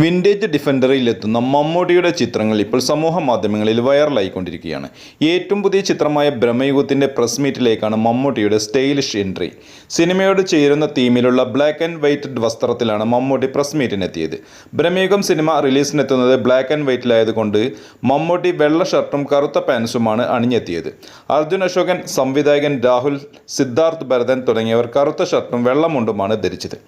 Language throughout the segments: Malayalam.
വിന്റേജ് ഡിഫൻഡറിൽ എത്തുന്ന മമ്മൂട്ടിയുടെ ചിത്രങ്ങൾ ഇപ്പോൾ സമൂഹ മാധ്യമങ്ങളിൽ വൈറലായിക്കൊണ്ടിരിക്കുകയാണ്. ഏറ്റവും പുതിയ ചിത്രമായ ബ്രഹ്മയുഗത്തിന്റെ പ്രസ് മീറ്റിലേക്കാണ് മമ്മൂട്ടിയുടെ സ്റ്റൈലിഷ് എൻട്രി. സിനിമയോട് ചേരുന്ന തീമിലുള്ള ബ്ലാക്ക് ആൻഡ് വൈറ്റ് വസ്ത്രത്തിലാണ് മമ്മൂട്ടി പ്രസ് മീറ്റിനെത്തിയത് ബ്രഹ്മയുഗം സിനിമ റിലീസിനെത്തുന്നത് ബ്ലാക്ക് ആൻഡ് വൈറ്റിലായതുകൊണ്ട് മമ്മൂട്ടി വെള്ള ഷർട്ടും കറുത്ത പാൻസുമാണ് അണിഞ്ഞെത്തിയത്. അർജുൻ അശോകൻ സംവിധായകൻ രാഹുൽ സിദ്ധാർത്ഥ് ഭരതൻ തുടങ്ങിയവർ കറുത്ത ഷർട്ടും വെള്ളമുണ്ടുമാണ് ധരിച്ചത്.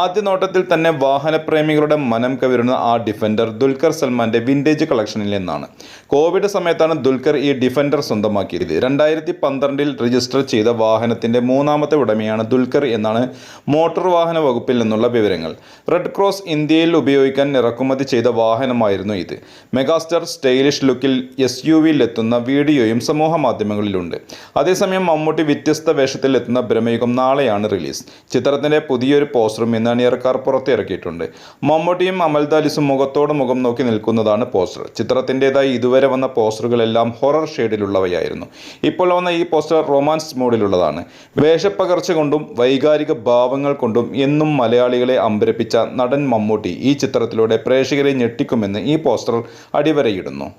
ആദ്യ നോട്ടത്തിൽ തന്നെ വാഹനപ്രേമികളുടെ മനം കവിരുന്ന ആ ഡിഫൻഡർ ദുൽഖർ സൽമാന്റെ വിന്റേജ് കളക്ഷനിൽ നിന്നാണ്. കോവിഡ് സമയത്താണ് ദുൽഖർ ഈ ഡിഫൻഡർ സ്വന്തമാക്കിയത്. രണ്ടായിരത്തി പന്ത്രണ്ടിൽ രജിസ്റ്റർ ചെയ്ത വാഹനത്തിന്റെ മൂന്നാമത്തെ ഉടമയാണ് ദുൽഖർ എന്നാണ് മോട്ടോർ വാഹന വകുപ്പിൽ നിന്നുള്ള വിവരങ്ങൾ. റെഡ് ക്രോസ് ഇന്ത്യയിൽ ഉപയോഗിക്കാൻ ഇറക്കുമതി ചെയ്ത വാഹനമായിരുന്നു ഇത്. മെഗാസ്റ്റർ സ്റ്റൈലിഷ് ലുക്കിൽ എസ് യു വിയിലെത്തുന്ന വീഡിയോയും സമൂഹ മാധ്യമങ്ങളിലുണ്ട്. അതേസമയം മമ്മൂട്ടി വ്യത്യസ്ത വേഷത്തിൽ എത്തുന്ന ബ്രഹ്മയുഗം നാളെയാണ് റിലീസ് ചിത്രത്തിന്റെ പുതിയൊരു പോസ്റ്ററും ഇന്ന് അണിയറക്കാർ പുറത്തിറക്കിയിട്ടുണ്ട്. മമ്മൂട്ടിയും അമൽദാലിസും മുഖത്തോട് മുഖം നോക്കി നിൽക്കുന്നതാണ് പോസ്റ്റർ. ചിത്രത്തിന്റെതായി ഇതുവരെ വന്ന പോസ്റ്ററുകളെല്ലാം ഹൊറർ ഷെയ്ഡിലുള്ളവയായിരുന്നു. ഇപ്പോൾ വന്ന ഈ പോസ്റ്റർ റൊമാൻസ് മോഡിലുള്ളതാണ്. വേഷപ്പകർച്ച കൊണ്ടും വൈകാരിക ഭാവങ്ങൾ കൊണ്ടും എന്നും മലയാളികളെ അമ്പരപ്പിച്ച നടൻ മമ്മൂട്ടി ഈ ചിത്രത്തിലൂടെ പ്രേക്ഷകരെ ഞെട്ടിക്കുമെന്ന് ഈ പോസ്റ്റർ അടിവരയിടുന്നു.